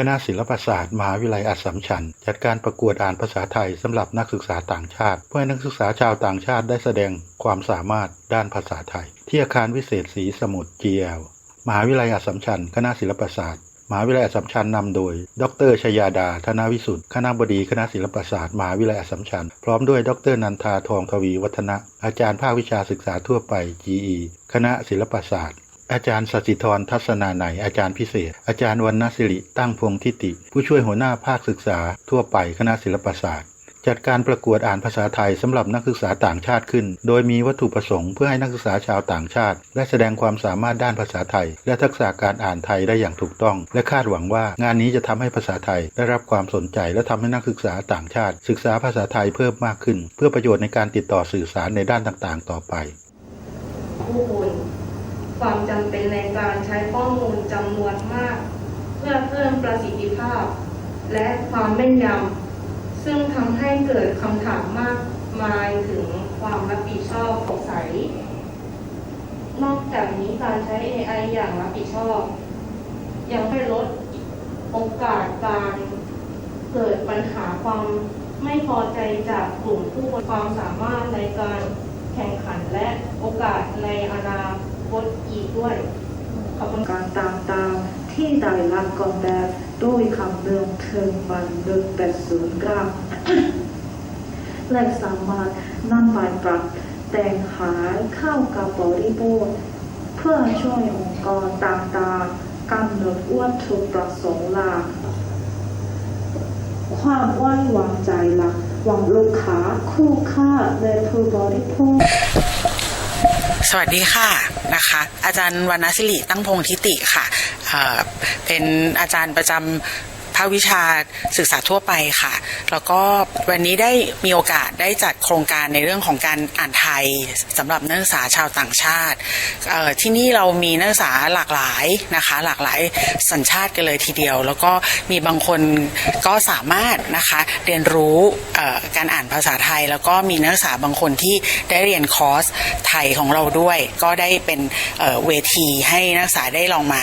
คณะศิลปศาสตร์มหาวิทยาลัยอัสสัมชัญจัดการประกวดอ่านภาษาไทยสำหรับนักศึกษาต่างชาติ เพื่อให้นักศึกษาชาวต่างชาติได้แสดงความสามารถด้านภาษาไทย ที่อาคารวิเศษศรีสมุทร GL มหาวิทยาลัยอัสสัมชัญคณะศิลปศาสตร์มหาวิทยาลัยอัสสัมชัญนำโดย ดรชยาดา ธนวิสุทธิ์ คณะบดีคณะศิลปศาสตร์มหาวิทยาลัยอัสสัมชัญ พร้อมด้วย ดรนันทาทองทวีวัฒนะ อาจารย์ภาควิชาศึกษาทั่วไป GE คณะศิลปศาสตร์ อาจารย์สศิธรทัศนาไหนยอาจารย์พิเศษ อาจารย์วรรณศิริตั้งพงทิติ ผู้ช่วยหัวหน้าภาคศึกษา ทั่วไปคณะศิลปศาสตร์ จัดการประกวดอ่านภาษาไทยสำหรับนักศึกษาต่างชาติขึ้น โดยมีวัตถุประสงค์เพื่อให้นักศึกษาชาวต่างชาติได้แสดงความสามารถด้านภาษาไทย และทักษะการอ่านไทยได้อย่างถูกต้อง และคาดหวังว่างานนี้จะทำให้ภาษาไทย ได้รับความสนใจและทำให้นักศึกษาต่างชาติ ศึกษาภาษาไทยเพิ่มมากขึ้น เพื่อประโยชน์ในการติดต่อสื่อสารในด้านต่างๆ ต่อไปผู้คุณ ความจำเป็นในการใช้ข้อมูลจำนวนมาก เพื่อเพิ่มประสิทธิภาพ และความแม่นยำซึ่งทำให้เกิดคำถามมากมายถึงความรับผิดชอบสงสัยนอกจากนี้การใช้ AI อย่างรับผิดชอบ ยังให้ลดโอกาสการเกิดปัญหาความไม่พอใจจากกลุ่มผู้มีความสามารถในการ แข่งขันและโอกาสในอนาคตอีกด้วย ขอบคุณการต่างๆที่ได้รับกำแบบโดยคำนึงถึงมันลึกเป็นศูนย์กลางและสามารถนำไปปรับแต่งหายเข้ากับบริบทเพื่อช่วยองค์กรต่างๆกำหนดวัตถุประสงค์หลักความไว้วางใจหลักหวังลูกค้าคู่ ค่าและผู้บริโภคสวัสดีค่ะนะคะ อาจารย์วรรณศิริตั้งพงทิติค่ะเเป็นอาจารย์ประจำ ภาควิชาศึกษาทั่วไปค่ะ แล้วก็วันนี้ได้มีโอกาสได้จัดโครงการในเรื่องของการอ่านไทยสำหรับนักศึกษาชาวต่างชาติ ที่นี่เรามีนักศึกษาหลากหลายนะคะ หลากหลายสัญชาติกันเลยทีเดียว แล้วก็มีบางคนก็สามารถนะคะเรียนรู้การอ่านภาษาไทย แล้วก็มีนักศึกษาบางคนที่ได้เรียนคอร์สไทยของเราด้วย ก็ได้เป็นเวทีให้นักศึกษาได้ลองมา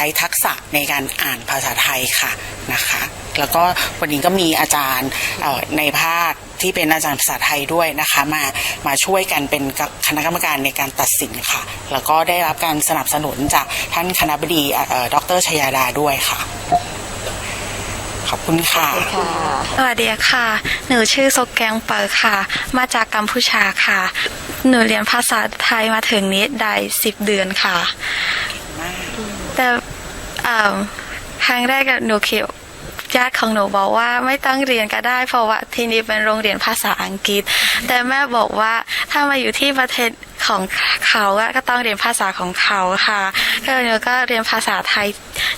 ช้ทักษะในการอ่านภาษาไทยค่ะนะคะ แล้วก็วันนี้ก็มีอาจารย์เอ่อในภาคที่เป็นอาจารย์ภาษาไทยด้วยนะคะมามาช่วยกันเป็นคณะกรรมการในการตัดสินค่ะ แล้วก็ได้รับการสนับสนุนจากท่านคณะบดีเอ่อดรชยาดาด้วยค่ะขอบคุณค่ะ สวัสดีค่ะ หนูชื่อซกแกงเปอร์ค่ะ มาจากกัมพูชาค่ะ หนูเรียนภาษาไทยมาถึงนี้ได้สิบเดือนค่ะ แต่เอ่อ ครั้งแรกกับหนูคิดญาติของหนูบอกว่าไม่ต้องเรียนก็ได้ เพราะว่าที่นี่เป็นโรงเรียนภาษาอังกฤษ แต่แม่บอกว่าถ้ามาอยู่ที่ประเทศของเขาก็ต้องเรียนภาษาของเขาค่ะก็หนูก็เรียนภาษาไทย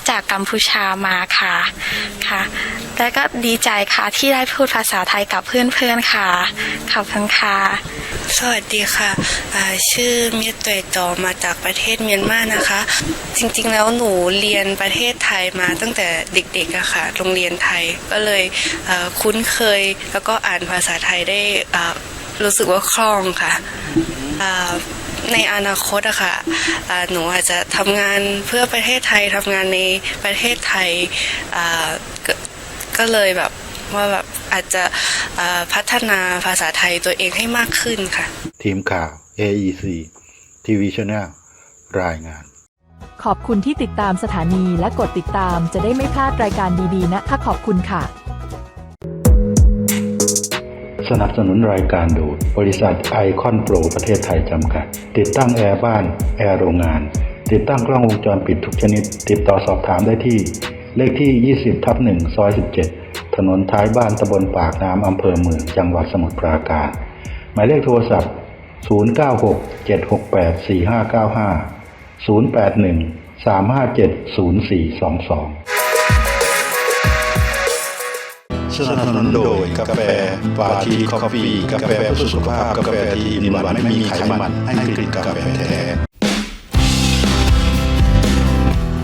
จากกัมพูชามาค่ะค่ะ แล้วก็ดีใจค่ะที่ได้พูดภาษาไทยกับเพื่อนๆค่ะ ขอบคุณค่ะ สวัสดีค่ะชื่อเมียตวยจอมาจากประเทศเมียนมานะคะ จริงๆแล้วหนูเรียนประเทศไทยมาตั้งแต่เด็กๆอะค่ะ โรงเรียนไทยก็เลยคุ้นเคย แล้วก็อ่านภาษาไทยได้รู้สึกว่าคล่องค่ะในอนาคตอะค่ะหนูอาจจะทำงานเพื่อประเทศไทยทำงานในประเทศไทยอ่า ก็ก็เลยแบบว่าแบบอาจจะอ่าพัฒนาภาษาไทยตัวเองให้มากขึ้นค่ะ ทีมข่าว AEC TV Channel รายงาน ขอบคุณที่ติดตามสถานีและกดติดตามจะได้ไม่พลาดรายการดีๆนะคะขอบคุณค่ะ สนับสนุนรายการโดยบริษัทไอคอนโปรประเทศไทยจำกัด ติดตั้งแอร์บ้าน แอร์โรงงาน ติดตั้งกล้องวงจรปิดทุกชนิด ติดต่อสอบถามได้ที่ เลขที่ 20 ทับ1ซอย 17 ถนนท้ายบ้านตำบลปากน้ำอำเภอเมืองจังหวัดสมุทรปราการ หมายเลขโทรศัพท์ 096 768 4595 081 357 0422 สนับสนุนโดยกาแฟปาทีคอฟฟี่ กาแฟเพื่อสุขภาพ กาแฟที่อินวันไม่มีไขมันให้กลิ่นกาแฟแท้